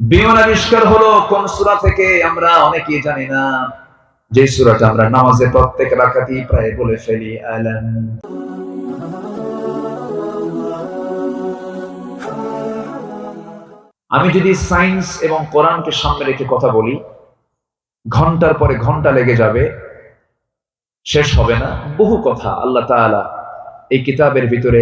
বিমান আবিষ্কার হলো কোন সূরা থেকে আমরা অনেকেই জানি না। যে সূরাটা আমরা নামাজে প্রত্যেক রাকাতেই প্রায় বলে ফেলি, আলাম। আমি যদি সায়েন্স এবং কোরআনকে সামনে রেখে কথা বলি, ঘণ্টার পরে ঘণ্টা লেগে যাবে, শেষ হবে না। বহু কথা আল্লাহ তাআলা এই কিতাবের ভিতরে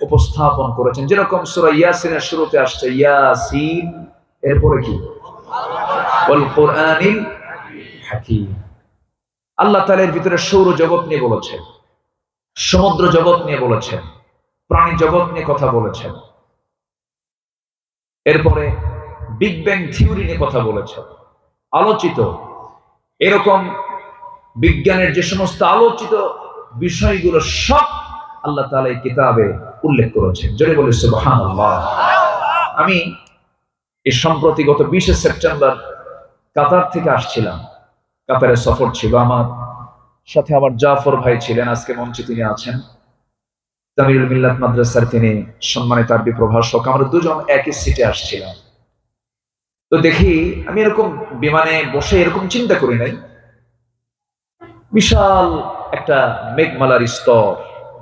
উপস্থাপন করেছেন। যেরকম সুরা ইয়াসিনের শুরুতে আসছে, ইয়াসিন এরপরে কি? কোরআনিল হাকিম। আল্লাহ তাআলা এর ভিতরে সৌর জগৎ নিয়ে বলেছেন, সমুদ্র জগৎ নিয়ে বলেছেন, প্রাণী জগৎ নিয়ে কথা বলেছেন। এরপরে বিগ ব্যাং থিওরি নিয়ে কথা বলেছেন। আলোচিত, এরকম বিজ্ঞানের যে সমস্ত আলোচিত বিষয়গুলো সব আল্লাহ তাআলা এই কিতাবে উল্লেখ করেছেন। জোরে বলে সুবহানাল্লাহ। আমি এই সম্প্রতি গত বিশে সেপ্টেম্বর কাতার থেকে আসছিলাম। কাতারে সফর ছিল আমার, সাথে আমার জাফর ভাই ছিলেন, আজকে মঞ্চে তিনি আছেন। তামিরুল মিল্লাত মাদ্রাসার তিনি সম্মানিত আরবি প্রভাষক, আমরা দুজন একই সিটে আসছিলাম। তো দেখি, আমি এরকম বিমানে বসে এরকম চিন্তা করি নাই। বিশাল একটা মেঘমালার স্তর,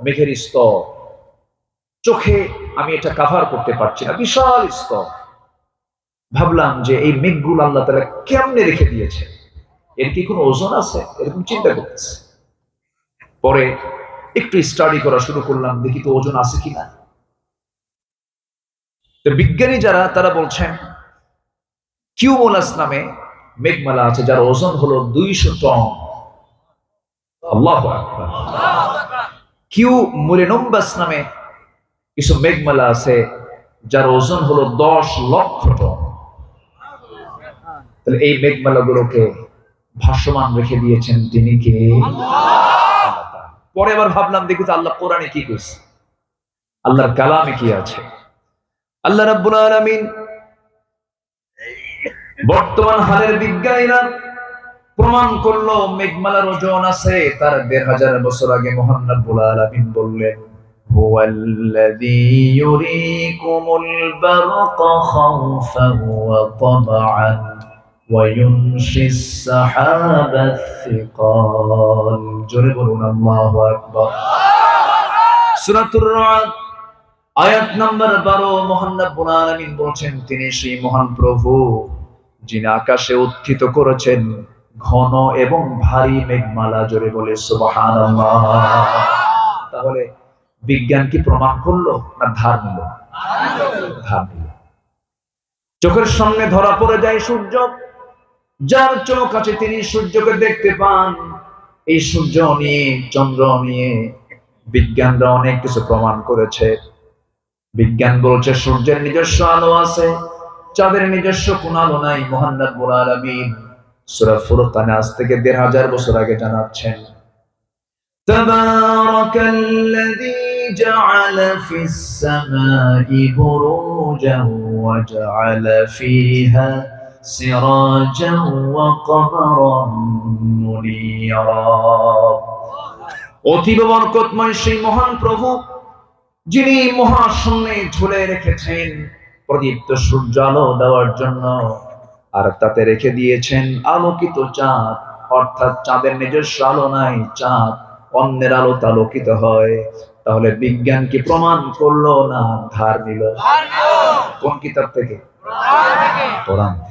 মেঘের স্তর। চোখে আমি এটা কাভার করতে পারছি না, বিশাল স্তর। ভাবলাম যে এই মেঘগুলো আল্লাহ তারা কেমনে রেখে দিয়েছে? এর কি কোনো ওজন আছে? এরকম চিন্তা করতেছে। পরে একটু স্টাডি করা শুরু করলাম, দেখি তো ওজন আছে কিনা। বিজ্ঞানী যারা, তারা বলছেন কিউমোলাস নামে মেঘমালা আছে, যার ওজন হলো দুইশো টন। কিউ মুরেনম্বাস নামে কিছু মেঘমালা আছে, যার ওজন হলো দশ লক্ষ টন। তাহলে এই মেঘমালা গুলোকে ভাসমান রেখে দিয়েছেন তিনি কে পরে আবার ভাবলাম দেখি তো আল্লাহ কোরআনে কি কইছে আল্লাহর কালামে কি আছে আল্লাহ রাব্বুল আলামিন বর্তমান হালের বিজ্ঞানীরা প্রমাণ করলো মেঘমালার ওজন আছে তার দেড় হাজার বছর আগে মহান রাব্বুল আলামিন বললেন هو الذي يريكم البرق خوفا وطمعا وينشي السحاب الثقال জোরে বলুন আল্লাহু আকবার সূরাতুর রাদ আয়াত নাম্বার 12 মহান রব্বুল আলামিন বলছেন তিনি সেই মহান প্রভু যিনি আকাশে উত্থিত করেছেন ঘন এবং ভারী মেঘমালা জোরে বলে সুবহানাল্লাহ তাহলে বিজ্ঞান কি প্রমাণ করলো না ধার নিল ধার নিল চোখের সামনে ধরা পড়ে যায় সূর্য যার চোখ আছে তিনি সূর্যকে দেখতে পান। এই সূর্য নিয়ে চন্দ্র নিয়ে বিজ্ঞানরা অনেক কিছু প্রমাণ করেছে। বিজ্ঞান বলছে সূর্যের নিজস্ব আলো আছে, চাঁদের নিজস্ব কোন আলো নাই মোহান্নাদ বুল আলমিন সুরা ফুরকানে আজ থেকে দেড় হাজার বছর আগে জানাচ্ছেন। تبارك الذي جعل في السماء بروجا وجعل فيها سراجا وقمرا منيرا অতীব বরকতময় সেই মহান প্রভু যিনি মহাশূন্যে ঝুলে রেখেছেন প্রদীপ্ত সূর্য আলো দেওয়ার জন্য আর তাতে রেখে দিয়েছেন আলোকিত চাঁদ অর্থাৎ চাঁদের নিজস্ব আলো নাই চাঁদ অন্যের আলোতে আলোকিত হয় তাহলে বিজ্ঞান কি প্রমাণ করলো না ধার নিল কোন কিতাব থেকে কোরআন থেকে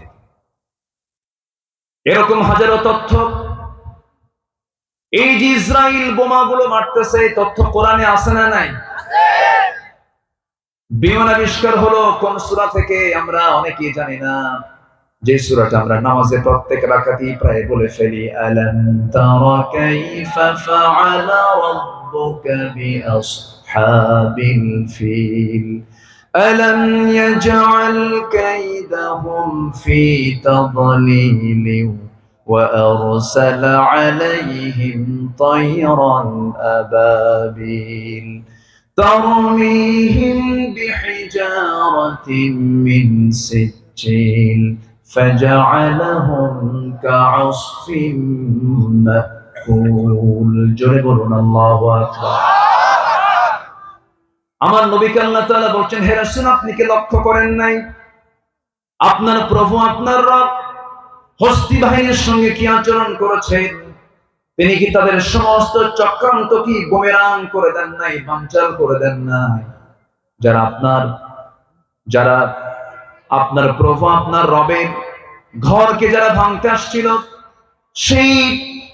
এরকম হাজারো তথ্য। এই যে ইসরায়েল বোমাগুলো মারতেছে, এই তথ্য কোরআনে আসে না নাই? বিমান আবিষ্কার হলো কোন সুরা থেকে আমরা অনেকে জানি না। যে সুরাটা আমরা নামাজে প্রত্যেক রাখাতি প্রায় বলে ফেলি, আলম তারা কাইফা ফাআলা রাব্বুকা وأرسل عليهم طيرا أبابيل ترميهم بحجارة من سجيل فجعلهم كعصف مأكول جربنا الله أكبر আমার নবীকে আল্লাহ তাআলা বলছেন হে রাসূল আপনি কি লক্ষ্য করেন নাই আপনার প্রভু আপনার রব হস্তি বাহিনীর সঙ্গে কি আচরণ করেছেন তিনি কি তাদের সমস্ত চক্রান্ত কি বুমেরাং করে দেন নাই বাঞ্চাল করে দেন নাই? যারা আপনার যারা আপনার প্রভু, আপনার রবের ঘরকে যারা ভাঙতে আসছিল, সেই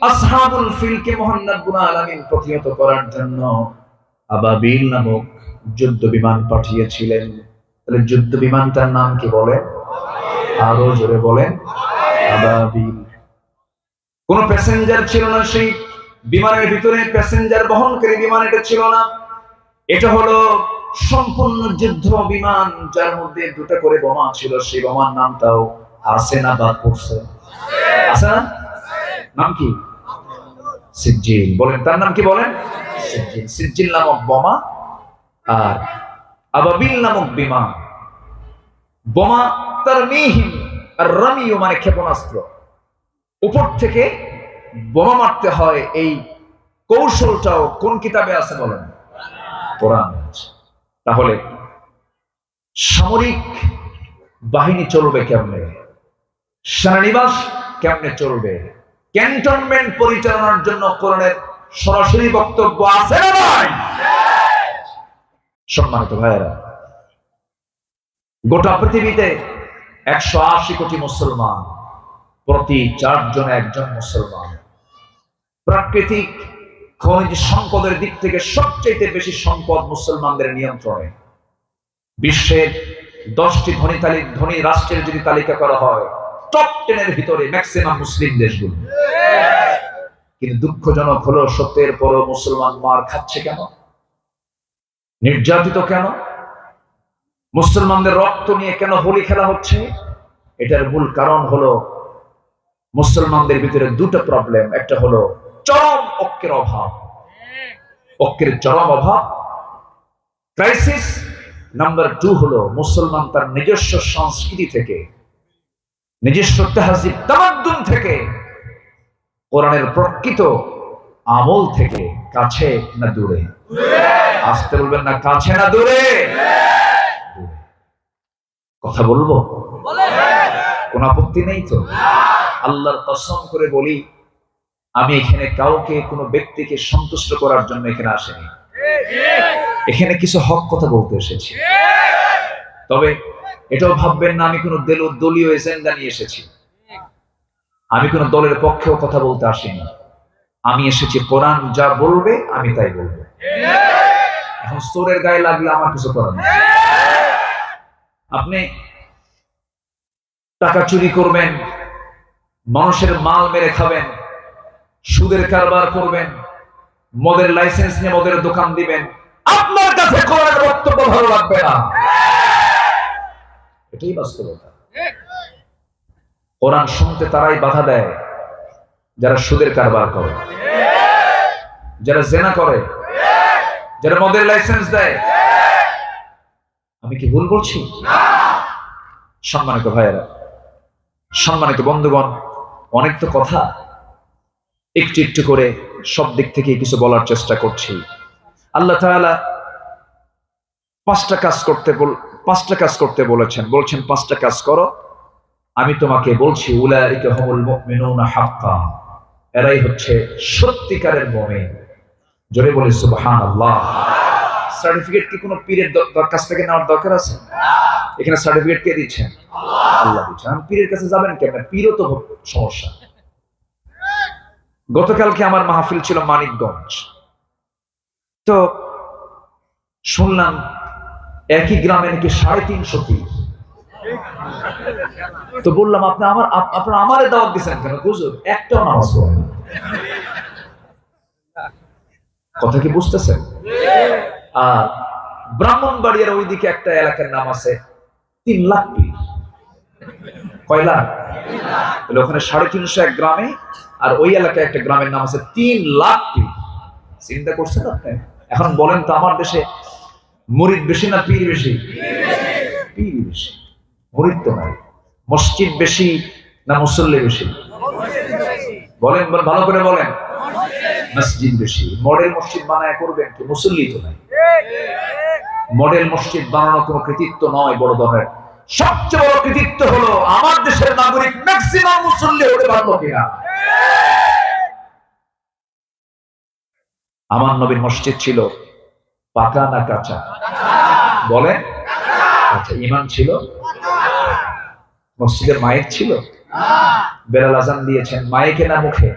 আসহাবুল ফিলকে মোহাম্মদ আলামিন প্রতিহত করার জন্য আবাবিল নামক যুদ্ধ বিমান পাঠিয়েছিলেন। তাহলে যুদ্ধ বিমানটার নাম কি বলে? আরও জোরে বলেন। আবাবিল। কোন প্যাসেঞ্জার ছিল না সেই বিমানের ভিতরে প্যাসেঞ্জার বহনকারী বিমান এটা ছিল না। এটা হলো সম্পূর্ণ যুদ্ধ বিমান, যার মধ্যে দুটো করে বোমা ছিল, সেই বোমার নামটাও আছে না বাদ পড়ছে। আছে না? নাম কি? সিজ্জিল। বলেন, তার নাম কি বলেন? সিজ্জিল। সিজ্জিল নামক বোমা আর আবাবিল নামক বিমান। বোমা তার মিহিম আর রামিও মানে ক্ষেপণাস্ত্র। উপর থেকে বোমা মারতে হয় এই কৌশলটাও কোন কিতাবে আছে বলেন? কোরআন তাহলে সামরিক বাহিনী চলবে কেমনে? সেনানিবাস কেমনে চলবে? ক্যান্টনমেন্ট পরিচালনার জন্য কোরআনের সরাসরি বক্তব্য আছে সম্মানিত ভাইয়েরা, গোটা পৃথিবীতে একশো আশি কোটি মুসলমান, প্রতি চারজন একজন মুসলমান। প্রাকৃতিক খনিজ সম্পদের দিক থেকে সবচেয়ে বেশি সম্পদ মুসলমানদের নিয়ন্ত্রণে। বিশ্বের দশটি ধনী তালি, ধনী রাষ্ট্রের যদি তালিকা করা হয় টপ টেনের ভিতরে ম্যাক্সিমাম মুসলিম দেশগুলো। কিন্তু দুঃখজনক হলো, সত্যের পরও মুসলমান মার খাচ্ছে কেন? নির্যাতিত কেন? মুসলমানদের রক্ত নিয়ে কেন হোলি খেলা হচ্ছে? এটার মূল কারণ হলো মুসলমানদের ভিতরে দুটো প্রবলেম একটা হলো চরম ঐক্যের অভাব। ঐক্যের চরম অভাব ক্রাইসিস নাম্বার টু হলো মুসলমান তার নিজস্ব সংস্কৃতি থেকে, নিজস্ব তাহাজিব, তামাদ্দুন থেকে, কোরআনের প্রকৃত আমল থেকে কাছে না দূরে? আসতে বলবেন না, কাছে না দূরে। কথা বলব? কোন আপত্তি নেই তো? আল্লাহর কসম করে বলি, আমি এখানে কাউকে, কোনো ব্যক্তিকে সন্তুষ্ট করার জন্য এখানে আসেনি। এখানে কিছু হক কথা বলতে এসেছি। তবে এটাও ভাববেন না, আমি কোনো দেল, দলীয় এজেন্ডা নিয়ে এসেছি। আমি কোনো দলের পক্ষেও কথা বলতে আসিনি। আমি এসেছি, কোরআন যা বলবে, আমি তাই বলব। এখন চোরের গায়ে লাগলে আমার কিছু করার নেই। আপনি টাকা চুরি করবেন, মানুষের মাল মেরে খাবেন, সুদের কারবার করবেন, মদের লাইসেন্স নিয়ে মদের দোকান দিবেন, আপনার কাছে কোরআনের বক্তব্য ভালো লাগবে না। এটাই বাস্তবতা। কোরআন শুনতে তারাই বাধা দেয়, যারা সুদের কারবার করে। যারা জেনা করে। যারা মদের লাইসেন্স দেয়। আমি কি ভুল বলছি? সম্মানিত ভাইয়েরা, সম্মানিত বন্ধুগণ, অনেক তো কথা। একটু একটু করে সব দিক থেকে কিছু বলার চেষ্টা করছি। আল্লাহ তাআলা পাঁচটা কাজ করতে বল, পাঁচটা কাজ করতে বলেছেন। বলছেন, পাঁচটা কাজ করো। আমি তোমাকে বলছি এরাই হচ্ছে সত্যিকারের মুমিন। জোরে বলি, সুবহানাল্লাহ। সার্টিফিকেট কি কোনো পীরের কাছ থেকে নেওয়ার দরকার আছে? এখানে সার্টিফিকেট কে দিচ্ছেন? আল্লাহ। দিচ্ছেন। আমি পীরের কাছে যাবেন কেন পীরও তো সমস্যা। গতকালকে আমার মাহফিল ছিল মানিকগঞ্জ। তো শুনলাম একই গ্রামে নাকি সাড়ে তিনশো পীর। তো বললাম আপনি আমার আপনার আমারে দাওয়াত দিচ্ছেন কেন? হুজুর একটাও নামাজ পড়েন কথা কি বুঝতেছেন? আর ব্রাহ্মণবাড়িয়ার ওইদিকে একটা এলাকার নাম আছে তিন লাখ পীর কয় তাহলে ওখানে সাড়ে তিনশো এক গ্রামে, আর ওই এলাকায় একটা গ্রামের নাম আছে তিন লাখ পীর চিন্তা করছেন আপনি? এখন বলেন তো আমার দেশে মরিদ বেশি না পীর বেশি? পীর বেশি। মরিদ তো নাই। মসজিদ বেশি না মুসল্লি বেশি? বলেন বল- ভালো করে বলেন। মসজিদ বেশি। মডেল মসজিদ বানায় করবেন কি? মুসল্লি তো নাই। মডেল মসজিদ বানানো কোনো কৃতিত্ব নয়, বড় ধরনের। সবচেয়ে বড় কৃতিত্ব হলো আমার দেশের নাগরিক ম্যাক্সিমাম মুসল্লি হতে পারল কিনা? আমার নবীর মসজিদ ছিল পাকা না কাঁচা? বলেন। আচ্ছা ইমান ছিল? মসজিদের মায়ের ছিল? বেলাল আজান দিয়েছেন, মায়েকে না মুখে?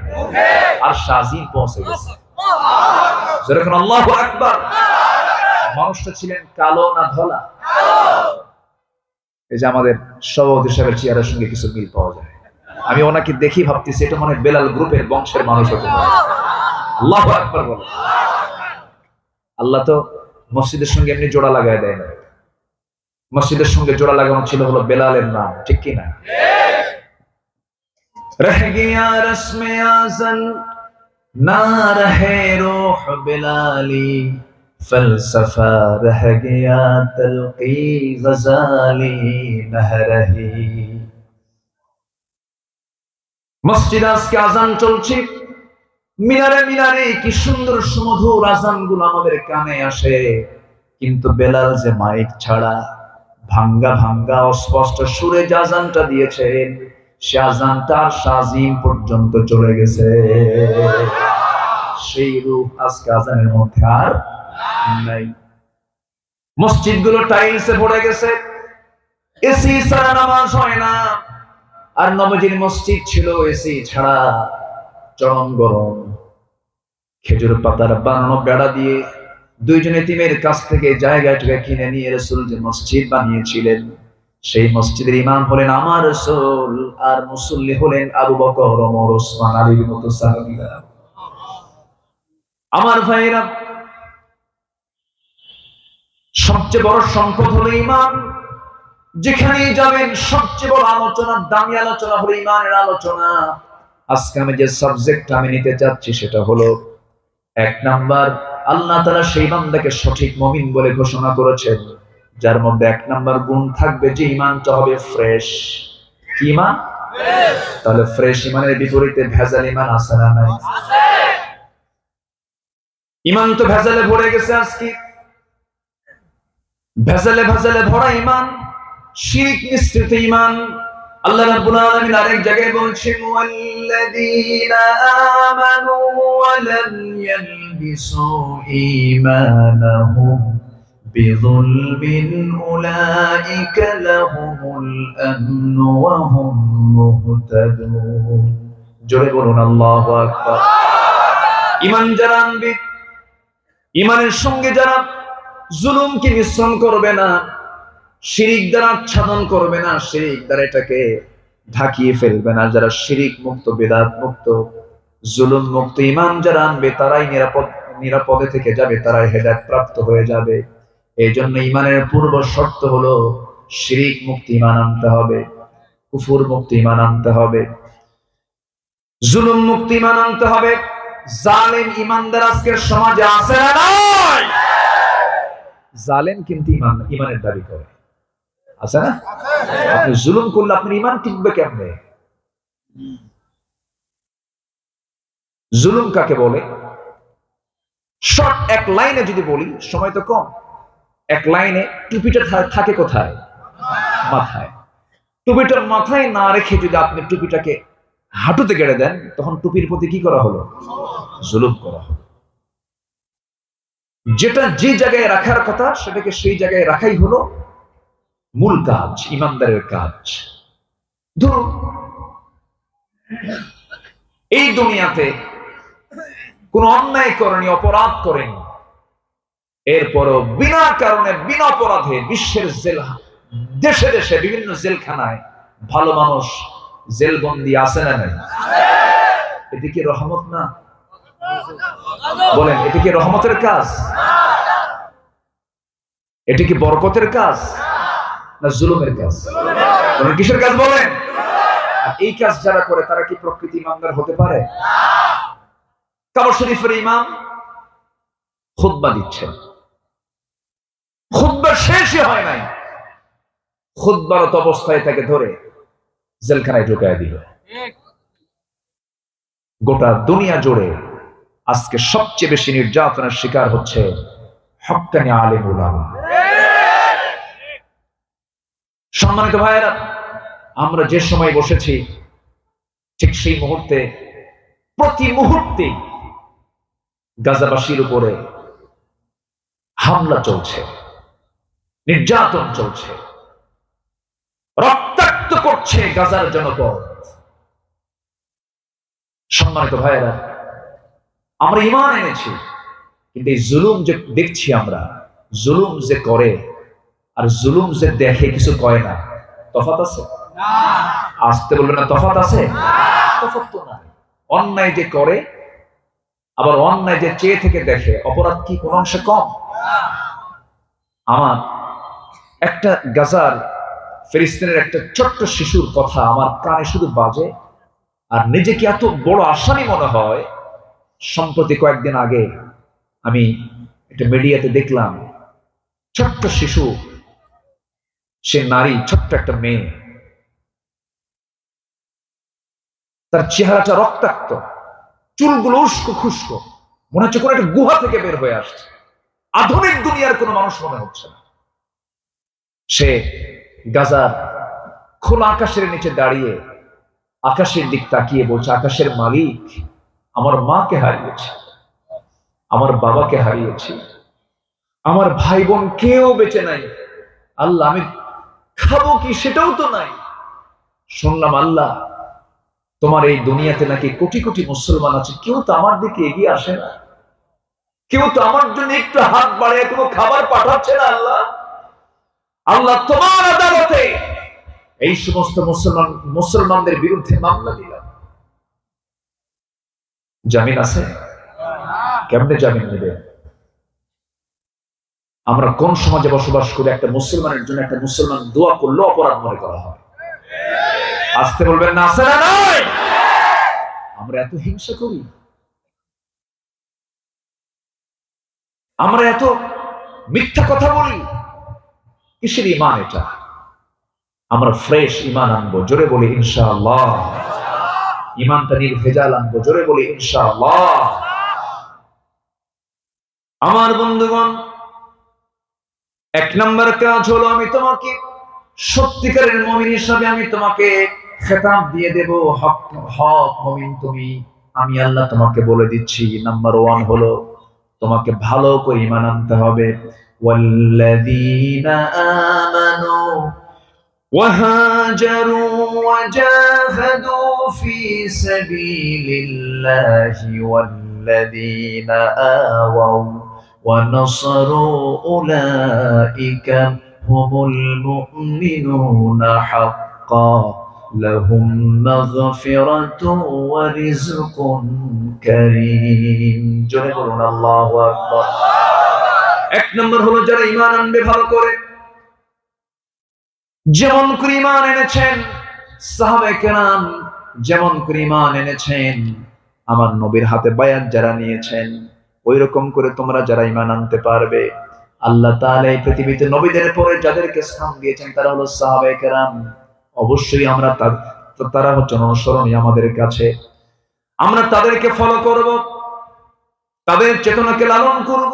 আর সাজিন পৌঁছে গেছে। যেরকম আল্লাহ আকবার। মানুষটা ছিলেন কালো না ধলা? এই যে আমাদের সভাপতি সাহেবের চেয়ারের সঙ্গে কিছু মিল পাওয়া যায়। আমি ওনাকে দেখি ভাবতেছি, এটা মনে বেলাল গ্রুপের বংশের মানুষ হতে পারে। আল্লাহ তো মসজিদের সঙ্গে এমনি জোড়া লাগায় দেয় না। মসজিদের সঙ্গে জোড়া লাগানো ছিল হলো বেলালের নাম, ঠিক কিনা? রহ গিয়া রসমে আজল না রহে রোহ বেলালি। فلسفہ رہ گیا تلقی غزالی نہ رہی মসজিদ আজকে আজান চলছে। মিনারে মিনারে কি সুন্দর সুমধুর আজানগুলো আমাদের কানে আসে। কিন্তু বেলাল যে মাইক ছাড়া ভাঙ্গা ভাঙ্গা অস্পষ্ট সুরে যে আজানটা দিয়েছেন সে আজানটা আর সাজিম পর্যন্ত চলে গেছে। সেই রূপ আজকে আজানের মধ্যে আর নাই। মসজিদগুলো টাইলসে ভরে গেছে। এসি ছাড়া নামাজ হয় না। আর নবজির মসজিদ ছিল এসি ছাড়া। চরম গরম। খেজুর পাতার বানানো বেড়া দিয়ে দুইজন এতিমের কাছ থেকে জায়গাটাকে কিনে নিয়ে রসুল যে মসজিদ বানিয়েছিলেন, সেই মসজিদের ইমাম হলেন আমার রসুল আর মুসল্লি হলেন আবু বকর ওসমান, আলীর মতো সাহাবীরা। আমার ভাইরা সবচেয়ে বড় সম্পদ হলো ইমান যেখানেই যাবেন সবচেয়ে বড় আলোচনা দামি আলোচনা হলো ইমানের আলোচনা। আজকে আমি যে সাবজেক্ট আমি নিতে চাচ্ছি সেটা হলো এক নাম্বার আল্লাহ তারা সেই বান্দাকে সঠিক মমিন বলে ঘোষণা করেছেন যার মধ্যে এক নাম্বার গুণ থাকবে যে ইমানটা হবে ফ্রেশ। কি ইমান তাহলে ফ্রেশ ইমানের বিপরীতে ভেজাল ইমান আছে না নাই? ইমান তো ভেজালে ভরে গেছে আজকে। ভেজালে ভেজালে ভরা ইমান শিরিক মিশ্রিত ইমান আল্লাহ রাব্বুল আলামিন আরেক জায়গায় বলছেন, ওয়াল্লাযীনা আমানু ওয়া লাম ইয়ালবিসু ঈমানাহুম বিযুলমিন উলাইকা লাহুমুল আমনু ওয়া হুম মুহতাদুন। জোরে বলুন, আল্লাহু আকবার। ঈমান যারা আনবে, ঈমানের সঙ্গে যারা জুলুমকে মিশ্রণ করবে না? শিরিক দ্বারা আচ্ছাদন করবে না? শিরিক দ্বারা এটাকে ঢাকিয়ে ফেলবে না। যারা শিরিক মুক্ত, বেদাত মুক্ত, জুলুম মুক্ত ইমান যারা আনবে, তারাই নিরাপদ নিরাপদে থেকে যাবে, তারাই হেদায়ত প্রাপ্ত হয়ে যাবে। এই জন্য ইমানের পূর্ব শর্ত হলো শিরিক মুক্ত ইমান আনতে হবে, কুফুর মুক্ত ইমান আনতে হবে। জুলুম মুক্ত ইমান আনতে হবে। জালেম ইমানদার আজকের সমাজে আছে না জালেম কিন্তু ইমান ইমানের দাবি করে। আছে না? আপনি জুলুম করলে আপনার ইমান টিকবে কেমনে? জুলুম কাকে বলে? শর্ট, এক লাইনে যদি বলি, সময় তো কম। এক লাইনে টুপিটা থাকে কোথায়? মাথায়। টুপিটার মাথায় না রেখে যদি আপনি টুপিটাকে হাঁটুতে গেড়ে দেন, তখন টুপির প্রতি কি করা হলো? জুলুম করা হলো। যেটা যে জায়গায় রাখার কথা, সেটাকে সেই জায়গায় রাখাই হলো মূল কাজ, ইমানদারের কাজ। ধরুন, এই দুনিয়াতে কোন অন্যায় করেনি, অপরাধ করেনি, এরপরও বিনা কারণে, বিনা অপরাধে বিশ্বের জেল, দেশে দেশে বিভিন্ন জেলখানায় ভালো মানুষ জেলবন্দি আছে না এটি রহমত না? বলেন, এটি কি রহমতের কাজ? এটি কি বরকতের কাজ? না জুলুমের কাজ? কিসের কাজ বলেন? এই কাজ যারা করে, তারা কি প্রকৃতি ইমানদার হতে পারে? কাবার শরীফের ইমাম খুতবা দিচ্ছেন। খুতবা শেষই হয় নাই। খুতবারত অবস্থায় তাকে ধরে জেলখানায় ঢুকায় দিল। গোটা দুনিয়া জুড়ে আজকে সবচেয়ে বেশি নির্যাতনের শিকার হচ্ছে হক্কানি আলেম সম্মানিত ভাইয়েরা, আমরা যে সময় বসেছি, ঠিক সেই মুহূর্তে, প্রতি মুহূর্তে গাজাবাসীর উপরে হামলা চলছে, নির্যাতন চলছে, রক্তাক্ত করছে গাজার জনপদ। সম্মানিত ভাইয়েরা আমরা ইমান এনেছি কিন্তু এই জুলুম যে দেখছি আমরা জুলুম যে করে আর জুলুম যে দেখে কিছু কয় না তফাত আছে? আসতে বলবে না তফাত আছে? তফাত তো নাই। অন্যায় যে করে আবার অন্যায় যে চেয়ে থেকে দেখে অপরাধ কি কোন অংশে কম? আমার একটা গাজার ফিলিস্তিনের একটা ছোট্ট শিশুর কথা আমার কানে শুধু বাজে আর নিজেকে এত বড় আসামি মনে হয় সম্প্রতি কয়েকদিন আগে আমি একটা মিডিয়াতে দেখলাম, ছোট্ট শিশু, সে নারী, ছোট্ট একটা মেয়ে। তার চেহারাটা রক্তাক্ত, চুলগুলো উস্কো খুস্কো, মনে হচ্ছে কোনো একটা গুহা থেকে বের হয়ে আসছে। আধুনিক দুনিয়ার কোনো মানুষ মনে হচ্ছে না। সে গাজার খোলা আকাশের নিচে দাঁড়িয়ে আকাশের দিক তাকিয়ে বলছে, আকাশের মালিক আমার মাকে হারিয়েছে, আমার বাবাকে হারিয়েছি, আমার ভাই বোন কেউ বেঁচে নাই, আল্লাহ আমি খাব কি সেটাও তো নাই। শুনলাম আল্লাহ, তোমার এই দুনিয়াতে নাকি কোটি কোটি মুসলমান আছে, কেউ তো আমার দিকে এগিয়ে আসে না। কেউ তো আমার জন্য একটু হাত বাড়িয়ে, কোনো খাবার পাঠাচ্ছে না আল্লাহ। আল্লাহ তোমার আদালতে এই সমস্ত মুসলমান, মুসলমানদের বিরুদ্ধে মামলা দিলাম। জামিন আছে? কেমনে জামিন নেবে? আমরা কোন সমাজে বসবাস করে? একটা মুসলমানের জন্য একটা মুসলমান দোয়া করলেও অপরাধ মনে করা হয়। আসতে বলবেন না আছে না আমরা এত হিংসা করি। আমরা এত মিথ্যা কথা বলি। কিসের ইমান এটা? আমরা ফ্রেশ ইমান আনব। জোরে বলি, ইনশাআল্লাহ। ইমানটা নির্ভেজাল আনব, জোরে বলি, ইনশাআল্লাহ। আমার বন্ধুগণ, এক নম্বর কাজ হলো, আমি তোমাকে, সত্যিকারের মমিন হিসাবে আমি তোমাকে খেতাব দিয়ে দেব। হক হক মমিন তুমি, আমি আল্লাহ তোমাকে বলে দিচ্ছি। নাম্বার ওয়ান হলো, তোমাকে ভালো করে ইমান আনতে হবে। ওয়াল্লাযীনা وجاهدوا في سبيل الله والذين آووا ونصروا أولئك هم المؤمنون حقا لهم مغفرة ورزق كريم جنبنا الله أكبر এক নম্বর হলো যারা ইমান আনবে ভালো করে যেমন করে ইমান এনেছেন সাহাবে কেরাম যেমন করে ইমান এনেছেন, আমার নবীর হাতে বায়াত যারা নিয়েছেন ওই রকম করে তোমরা যারা ইমান আনতে পারবে। আল্লাহ তাআলা এই পৃথিবীতে নবীদের পরে যাদেরকে স্থান দিয়েছেন, তারা হলো সাহাবে কেরাম। অবশ্যই আমরা তারা হচ্ছেন অনুসরণীয় আমাদের কাছে। আমরা তাদেরকে ফলো করব, তাদের চেতনাকে লালন করব।